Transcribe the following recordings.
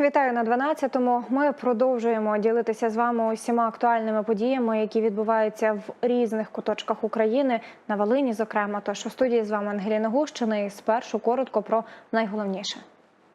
Вітаю на 12-му. Ми продовжуємо ділитися з вами усіма актуальними подіями, які відбуваються в різних куточках України на Волині. Зокрема, тож у студії з вами Ангеліна Гущина. І спершу коротко про найголовніше.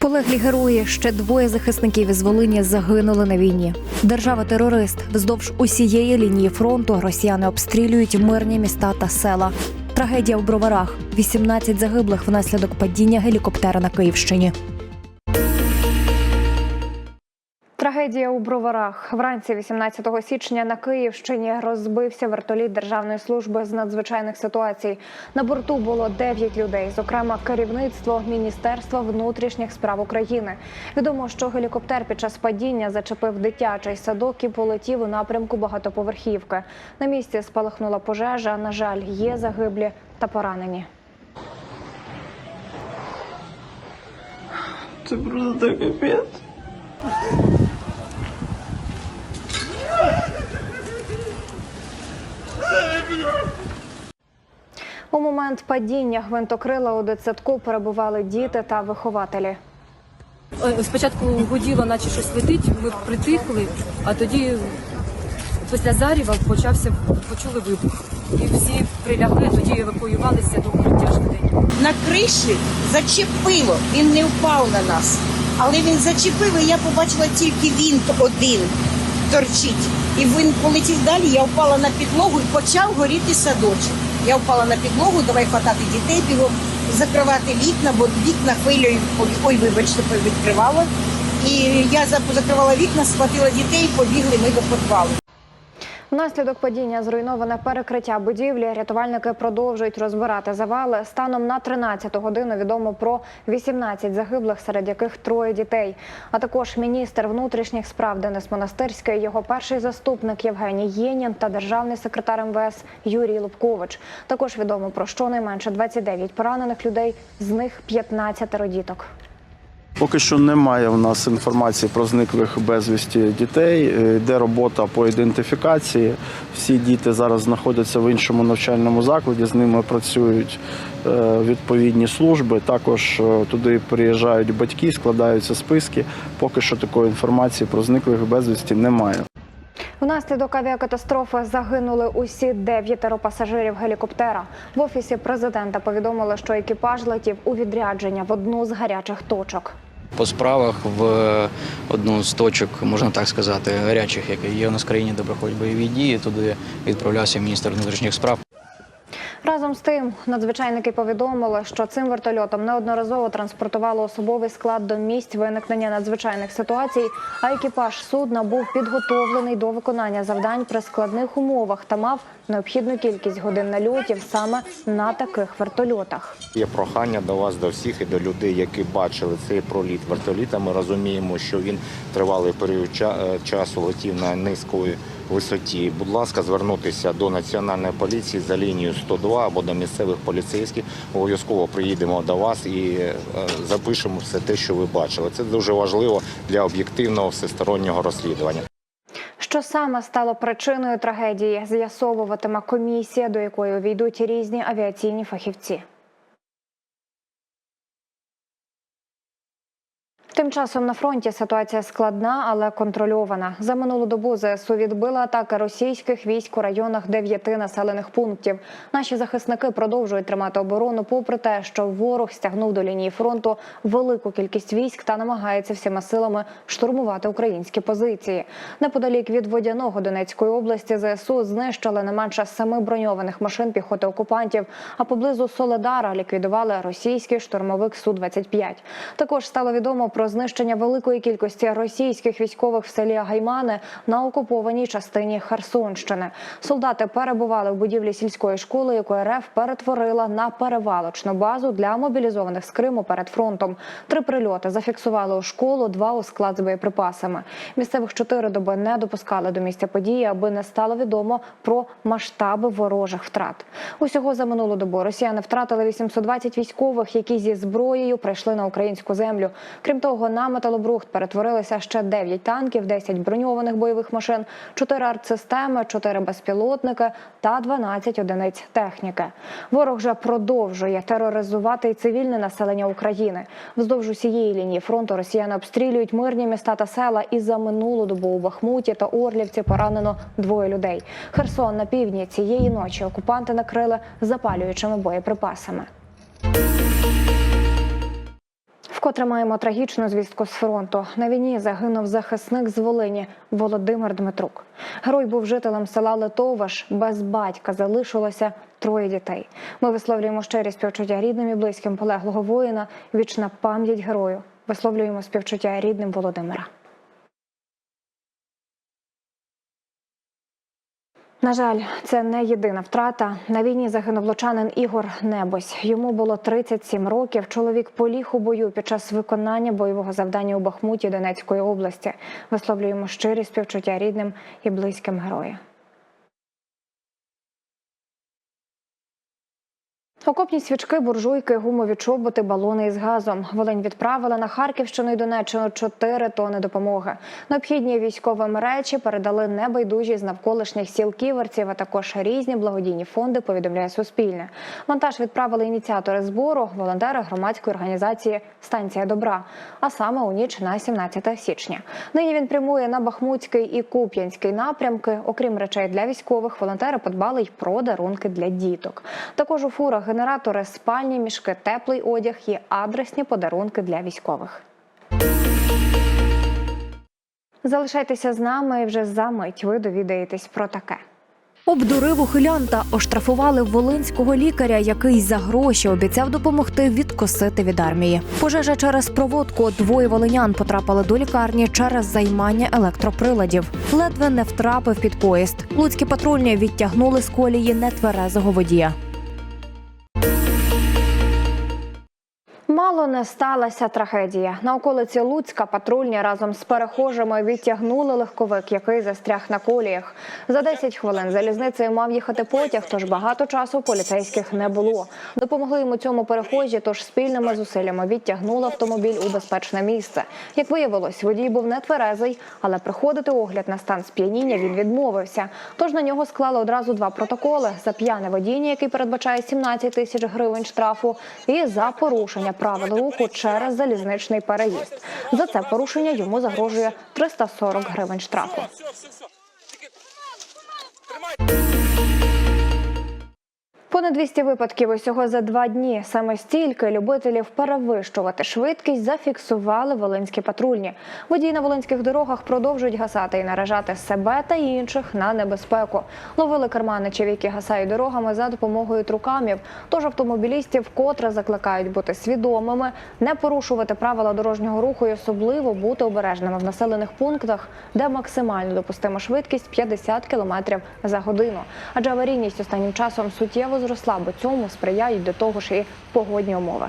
Полеглі герої ще двоє захисників із Волині загинули на війні. Держава-терорист вздовж усієї лінії фронту росіяни обстрілюють мирні міста та села. Трагедія у броварах: 18 загиблих внаслідок падіння гелікоптера на Київщині. Трагедія у броварах вранці 18 січня на Київщині розбився вертоліт Державної служби з надзвичайних ситуацій. На борту було 9 людей, зокрема керівництво Міністерства внутрішніх справ України. Відомо, що гелікоптер під час падіння зачепив дитячий садок і полетів у напрямку багатоповерхівки. На місці спалахнула пожежа. На жаль, є загиблі та поранені. Це просто капець. У момент падіння гвинтокрила у дитсадку перебували діти та вихователі. Е, Спочатку гуділо, наче щось летить, ми притихли, а тоді після заріва почався, почули вибух. І всі прилягли, тоді евакуювалися до укриття швиденько. на криші зачепило. Він не впав на нас. Але він зачепив, і я побачила тільки він один торчить. І він полетів далі, я впала на підлогу і почав горіти садочок. Я впала на підлогу, давай хватати дітей, бігом закривати вікна, бо вікна хвилею, ой, вибачте, відкривала. І я закривала вікна, схватила дітей, побігли ми до підвалу. Внаслідок падіння зруйноване перекриття будівлі. Рятувальники продовжують розбирати завали. Станом на 13 годину відомо про 18 загиблих, серед яких троє дітей. А також міністр внутрішніх справ Денис Монастирський, його перший заступник Євгеній Єнін та державний секретар МВС Юрій Лубкович. Також відомо про щонайменше 29 поранених людей, з них 15 діток. Поки що немає в нас інформації про зниклих безвісті дітей. Е, Йде робота по ідентифікації. Всі діти зараз знаходяться в іншому навчальному закладі. З ними працюють е, відповідні служби. Також е, туди приїжджають батьки, складаються списки. Поки що такої інформації про зниклих безвісті немає. Внаслідок авіакатастрофи загинули усі дев'ятеро пасажирів гелікоптера. В офісі президента повідомили, що екіпаж летів у відрядження в одну з гарячих точок. По справах в одну з точок, можна так сказати, гарячих, які є у нас в країні, де проходять бойові дії. Туди відправлявся міністр внутрішніх справ. Разом з тим, надзвичайники повідомили, що цим вертольотом неодноразово транспортували особовий склад до місць виникнення надзвичайних ситуацій. А екіпаж судна був підготовлений до виконання завдань при складних умовах та мав необхідну кількість годин нальотів саме на таких вертольотах. Є прохання до вас, до всіх і до людей, які бачили цей проліт вертоліта. Ми розуміємо, що він тривалий період е, часу летів на низької висоті. Будь ласка, звернутися до національної поліції за лінією 102 або до місцевих поліцейських. Обов'язково приїдемо до вас і е, запишемо все те, що ви бачили. Це дуже важливо для об'єктивного всестороннього розслідування. Що саме стало причиною трагедії, з'ясовуватиме комісія, до якої увійдуть різні авіаційні фахівці. Тим часом на фронті ситуація складна, але контрольована. За минулу добу ЗСУ відбила атаки російських військ у районах дев'яти населених пунктів. Наші захисники продовжують тримати оборону, попри те, що ворог стягнув до лінії фронту велику кількість військ та намагається всіма силами штурмувати українські позиції. Неподалік від водяного Донецької області ЗСУ знищили не менше семи броньованих машин піхоти окупантів. А поблизу Соледара ліквідували російський штурмовик Су 25 Також стало відомо про знищення великої кількості російських військових в селі Гаймани на окупованій частині Херсонщини. Солдати перебували в будівлі сільської школи, яку РФ перетворила на перевалочну базу для мобілізованих з Криму перед фронтом. Три прильоти зафіксували у школу, два у склад з боєприпасами. Місцевих чотири доби не допускали до місця події, аби не стало відомо про масштаби ворожих втрат. Усього за минулу добу росіяни втратили 820 військових, які зі зброєю прийшли на українську землю. Крім того, того на металобрухт перетворилися ще 9 танків, 10 броньованих бойових машин, 4 артсистеми, 4 безпілотники та 12 одиниць техніки. Ворог же продовжує тероризувати і цивільне населення України. Вздовж усієї лінії фронту росіяни обстрілюють мирні міста та села. І за минулу добу у Бахмуті та Орлівці поранено двоє людей. Херсон на півдні цієї ночі окупанти накрили запалюючими боєприпасами. Вкотре маємо трагічну звістку з фронту. На війні загинув захисник з Волині Володимир Дмитрук. Герой був жителем села Литоваш. Без батька залишилося троє дітей. Ми висловлюємо щирі співчуття рідним і близьким полеглого воїна. Вічна пам'ять герою. Висловлюємо співчуття рідним Володимира. На жаль, це не єдина втрата. На війні загинув лучанин Ігор Небось. Йому було 37 років. Чоловік поліг у бою під час виконання бойового завдання у Бахмуті Донецької області. Висловлюємо щирі співчуття рідним і близьким героя. Окопні свічки, буржуйки, гумові чоботи, балони із газом. Волинь відправила на Харківщину і Донеччину 4 тони допомоги. Необхідні військовим речі передали небайдужі з навколишніх сіл ківерців, а також різні благодійні фонди. Повідомляє Суспільне. Вантаж відправили ініціатори збору, волонтери громадської організації Станція добра. А саме у ніч на 17 січня. Нині він прямує на Бахмутський і Куп'янський напрямки. Окрім речей для військових, волонтери подбали й про дарунки для діток. Також у фурах генератори, спальні мішки, теплий одяг і адресні подарунки для військових. Залишайтеся з нами і вже за мить ви довідаєтесь про таке. Обдурив ухилянта, оштрафували волинського лікаря, який за гроші обіцяв допомогти відкосити від армії. Пожежа через проводку. Двоє волинян потрапили до лікарні через займання електроприладів. Ледве не втрапив під поїзд. Луцькі патрульні відтягнули з колії нетверезого водія. Мало не сталася трагедія. На околиці Луцька патрульні разом з перехожими відтягнули легковик, який застряг на коліях. За 10 хвилин залізницею мав їхати потяг, тож багато часу поліцейських не було. Допомогли йому цьому перехожі, тож спільними зусиллями відтягнули автомобіль у безпечне місце. Як виявилось, водій був не тверезий, але приходити огляд на стан сп'яніння він відмовився. Тож на нього склали одразу два протоколи за п'яне водіння, який передбачає 17 тисяч гривень штрафу, і за порушення правил руху через залізничний переїзд. За це порушення йому загрожує 340 гривень штрафу. Понад 200 випадків усього за два дні. Саме стільки любителів перевищувати швидкість зафіксували волинські патрульні. Водії на волинських дорогах продовжують гасати і наражати себе та інших на небезпеку. Ловили керманичів, які гасають дорогами за допомогою трукамів. Тож автомобілістів вкотре закликають бути свідомими, не порушувати правила дорожнього руху і особливо бути обережними в населених пунктах, де максимально допустима швидкість 50 км за годину. Адже аварійність останнім часом суттєво зросла, бо цьому сприяють до того ж і погодні умови.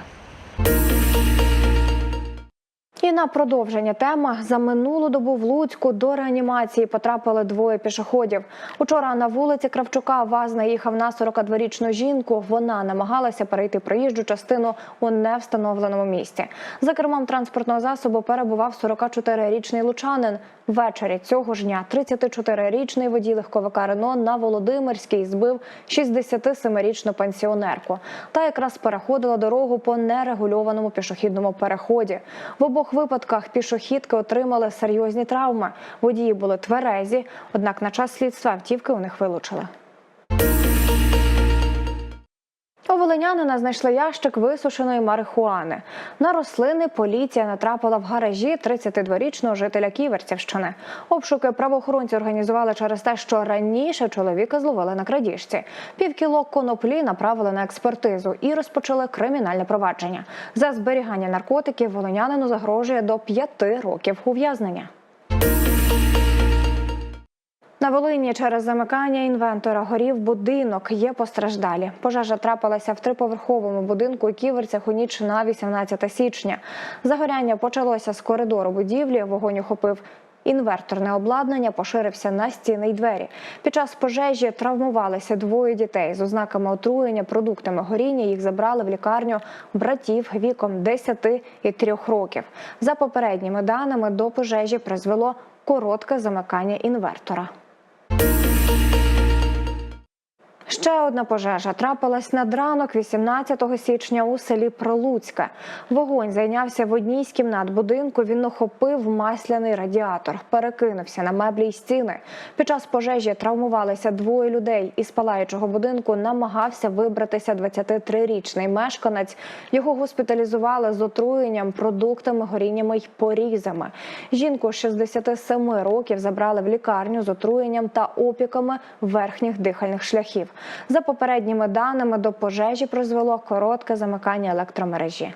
І на продовження теми за минулу добу в Луцьку до реанімації потрапили двоє пішоходів. Учора на вулиці Кравчука ВАЗ наїхав на 42-річну жінку. Вона намагалася перейти проїжджу частину у невстановленому місці. За кермом транспортного засобу перебував 44-річний лучанин. Ввечері цього ж дня 34-річний водій легковика Рено на Володимирській збив 67-річну пенсіонерку. Та якраз переходила дорогу по нерегульованому пішохідному переході. В обох випадках пішохідки отримали серйозні травми. Водії були тверезі, однак на час слідства автівки у них вилучили. У волинянина знайшли ящик висушеної марихуани. На рослини поліція натрапила в гаражі 32-річного жителя Ківерцівщини. Обшуки правоохоронці організували через те, що раніше чоловіка зловили на крадіжці. Півкіло коноплі направили на експертизу і розпочали кримінальне провадження. За зберігання наркотиків волинянину загрожує до п'яти років ув'язнення. На Волині через замикання інвентора горів будинок. Є постраждалі. Пожежа трапилася в триповерховому будинку у Ківерцях у ніч на 18 січня. Загоряння почалося з коридору будівлі. Вогонь охопив інверторне обладнання поширився на стіни й двері. Під час пожежі травмувалися двоє дітей з ознаками отруєння продуктами горіння. Їх забрали в лікарню братів віком 10 і 3 років. За попередніми даними до пожежі призвело коротке замикання інвертора. Ще одна пожежа трапилась над ранок 18 січня у селі Прилуцьке. Вогонь зайнявся в одній з кімнат будинку. Він охопив масляний радіатор, перекинувся на меблі й стіни. Під час пожежі травмувалися двоє людей. Із палаючого будинку намагався вибратися 23-річний мешканець. Його госпіталізували з отруєнням, продуктами, горіннями й порізами. Жінку 67 років забрали в лікарню з отруєнням та опіками верхніх дихальних шляхів. За попередніми даними до пожежі призвело коротке замикання електромережі.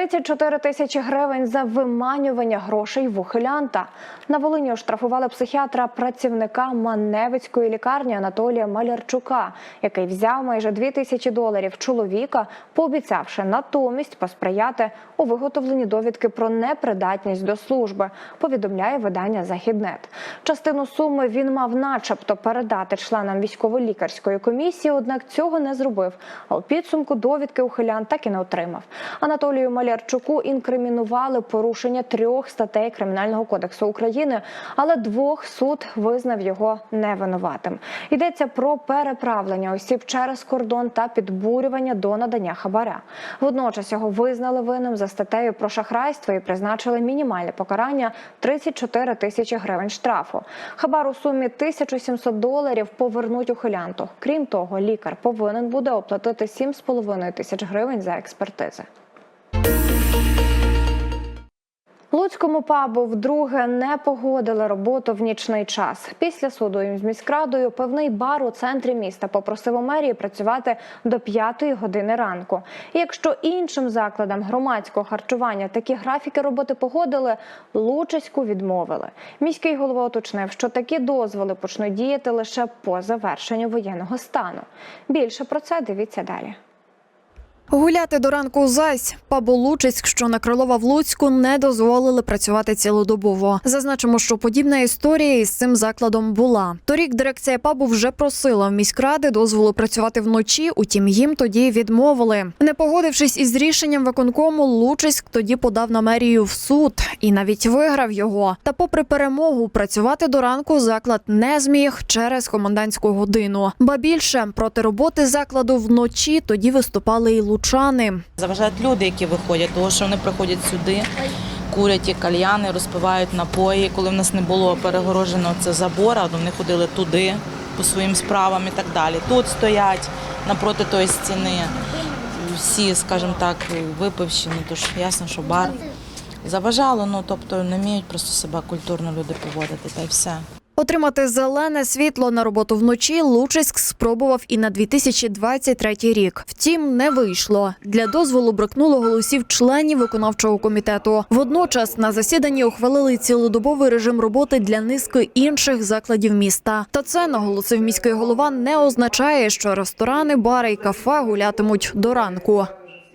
34 тисячі гривень за виманювання грошей в ухилянта. На Волині оштрафували психіатра працівника Маневицької лікарні Анатолія Малярчука, який взяв майже 2 тисячі доларів чоловіка, пообіцявши натомість посприяти у виготовленні довідки про непридатність до служби. Повідомляє видання Західнет. Частину суми він мав, начебто, передати членам військово-лікарської комісії, однак цього не зробив. А у підсумку довідки ухилян так і не отримав. Анатолію Малярчуку інкримінували порушення трьох статей Кримінального кодексу України, але двох суд визнав його невинуватим. Йдеться про переправлення осіб через кордон та підбурювання до надання хабаря. Водночас його визнали винним за статтею про шахрайство і призначили мінімальне покарання 34 тисячі гривень штрафу. Хабар у сумі 1700 доларів повернуть ухилянту. Крім того, лікар повинен буде оплатити 7,5 тисяч гривень за експертизи. Луцькому пабу вдруге не погодили роботу в нічний час. Після суду із міськрадою певний бар у центрі міста попросив у мерії працювати до 5 години ранку. Якщо іншим закладам громадського харчування такі графіки роботи погодили, Лучиську відмовили. Міський голова уточнив, що такі дозволи почнуть діяти лише по завершенню воєнного стану. Більше про це дивіться далі. Гуляти до ранку зась. Пабу Лучиськ, що на Крилова в Луцьку, не дозволили працювати цілодобово. Зазначимо, що подібна історія із цим закладом була. Торік дирекція пабу вже просила в міськради дозволу працювати вночі, утім їм тоді відмовили. Не погодившись із рішенням виконкому, Лучиськ тоді подав на мерію в суд і навіть виграв його. Та, попри перемогу, працювати до ранку заклад не зміг через комендантську годину. Ба більше проти роботи закладу вночі тоді виступали і лучани. Заважають люди, які виходять, тому що вони приходять сюди, курять і кальяни, розпивають напої. Коли в нас не було перегорожено це забора, вони ходили туди по своїм справам і так далі. Тут стоять напроти тої стіни. Всі, скажімо так, випивші, ну то ж ясно, що бар. Заважало, ну тобто не вміють просто себе культурно люди поводити, та й все. Отримати зелене світло на роботу вночі Лучиськ спробував і на 2023 рік. Втім, не вийшло. Для дозволу бракнуло голосів членів виконавчого комітету. Водночас на засіданні ухвалили цілодобовий режим роботи для низки інших закладів міста. Та це наголосив міський голова. Не означає, що ресторани, бари і кафе гулятимуть до ранку.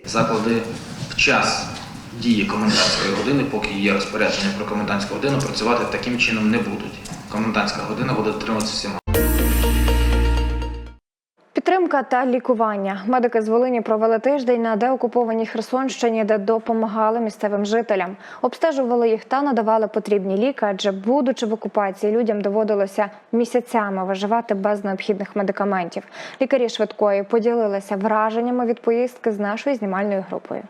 заклади в час дії комендантської години, поки є розпорядження про комендантську годину, працювати таким чином не будуть. Комендантська година буде дотримуватися всіма. Підтримка та лікування. Медики з Волині провели тиждень на деокупованій Херсонщині, де допомагали місцевим жителям. Обстежували їх та надавали потрібні ліки, адже, будучи в окупації, людям доводилося місяцями виживати без необхідних медикаментів. Лікарі швидкої поділилися враженнями від поїздки з нашою знімальною групою.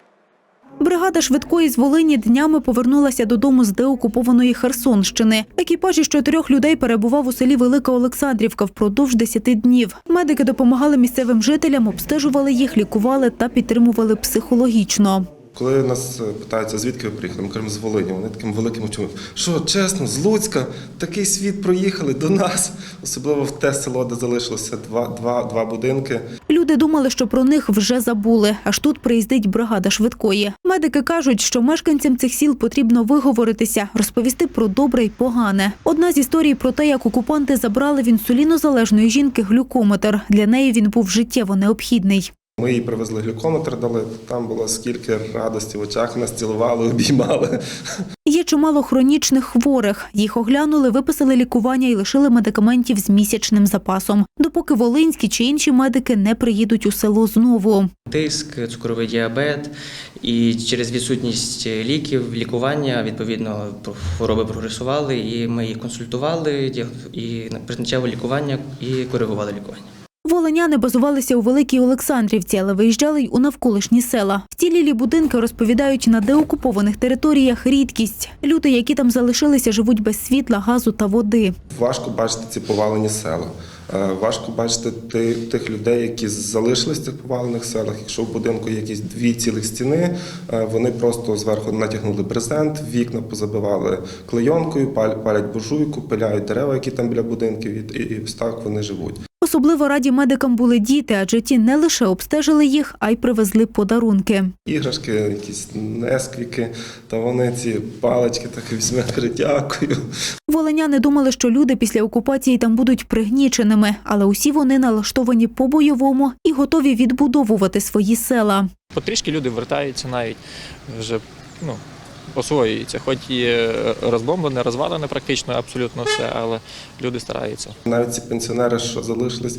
Бригада швидкої з Волині днями повернулася додому з деокупованої Херсонщини. Екіпаж із чотирьох людей перебував у селі Велика Олександрівка впродовж 10 днів. Медики допомагали місцевим жителям, обстежували їх, лікували та підтримували психологічно. Коли нас е, питаються, звідки ви приїхали, ми кажемо з Волині. Вони таким великим очима. Що, чесно, з Луцька такий світ проїхали до нас, особливо в те село, де залишилося два, два, два будинки. Люди думали, що про них вже забули. Аж тут приїздить бригада швидкої. Медики кажуть, що мешканцям цих сіл потрібно виговоритися, розповісти про добре й погане. Одна з історій про те, як окупанти забрали в інсулінозалежної жінки глюкометр. Для неї він був життєво необхідний. Ми їй привезли глюкометр, дали. Там було скільки радості в очах, нас цілували, обіймали. Є чимало хронічних хворих. Їх оглянули, виписали лікування і лишили медикаментів з місячним запасом, допоки волинські чи інші медики не приїдуть у село знову. Тиск, цукровий діабет і через відсутність ліків, лікування відповідно хвороби прогресували, і ми їх консультували, і призначали лікування і коригували лікування. Волиняни базувалися у Великій Олександрівці, але виїжджали й у навколишні села. Вцілілі будинки розповідають на деокупованих територіях рідкість. Люди, які там залишилися, живуть без світла, газу та води. Важко бачити ці повалені села. Е, Важко бачити тих людей, які залишились в цих повалених селах. Якщо в будинку є якісь дві цілих стіни, е, вони просто зверху натягнули брезент, вікна позабивали клейонкою, палять буржуйку, пиляють дерева, які там біля будинків, і, так вони живуть. Особливо раді медикам були діти, адже ті не лише обстежили їх, а й привезли подарунки. Іграшки, якісь несквіки, та вони ці палички так візьме, дякую. Волиняни думали, що люди після окупації там будуть пригніченими, але усі вони налаштовані по-бойовому і готові відбудовувати свої села. Потрішки люди вертаються навіть вже ну, освоюються. Хоч і е, розбомблене, розвалене практично абсолютно все, але люди стараються. Навіть ці пенсіонери, що залишились,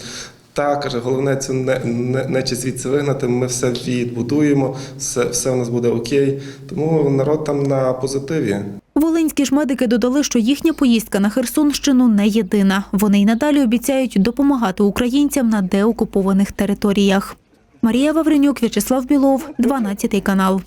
так, каже, головне це не, не, не чи звідси вигнати, ми все відбудуємо, все, все у нас буде окей. Тому народ там на позитиві. Волинські ж медики додали, що їхня поїздка на Херсонщину не єдина. Вони й надалі обіцяють допомагати українцям на деокупованих територіях. Марія Вавренюк, В'ячеслав Білов, 12 канал.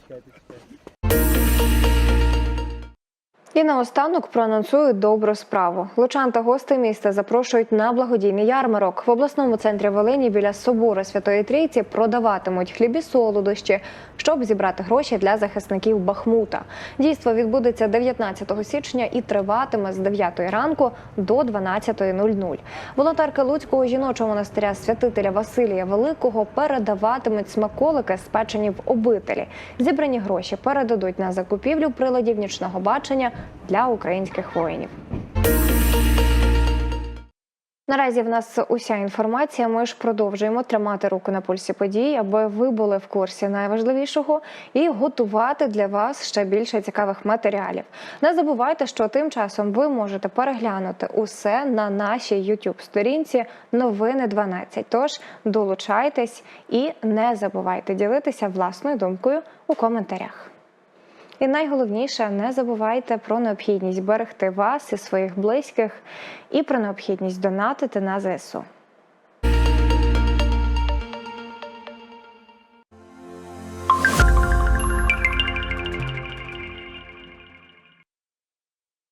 І наостанок проанонсують добру справу. Лучан та гости міста запрошують на благодійний ярмарок. В обласному центрі Волині біля собору Святої Трійці продаватимуть хлібі солодощі, щоб зібрати гроші для захисників Бахмута. Дійство відбудеться 19 січня і триватиме з 9 ранку до 12.00. Волонтерки Луцького жіночого монастиря святителя Василія Великого передаватимуть смаколики, спечені в обителі. Зібрані гроші передадуть на закупівлю приладів нічного бачення для українських воїнів. Наразі в нас уся інформація. Ми ж продовжуємо тримати руку на пульсі подій, аби ви були в курсі найважливішого і готувати для вас ще більше цікавих матеріалів. Не забувайте, що тим часом ви можете переглянути усе на нашій youtube сторінці Новини 12. Тож долучайтесь і не забувайте ділитися власною думкою у коментарях. І найголовніше, не забувайте про необхідність берегти вас і своїх близьких, і про необхідність донатити на ЗСУ.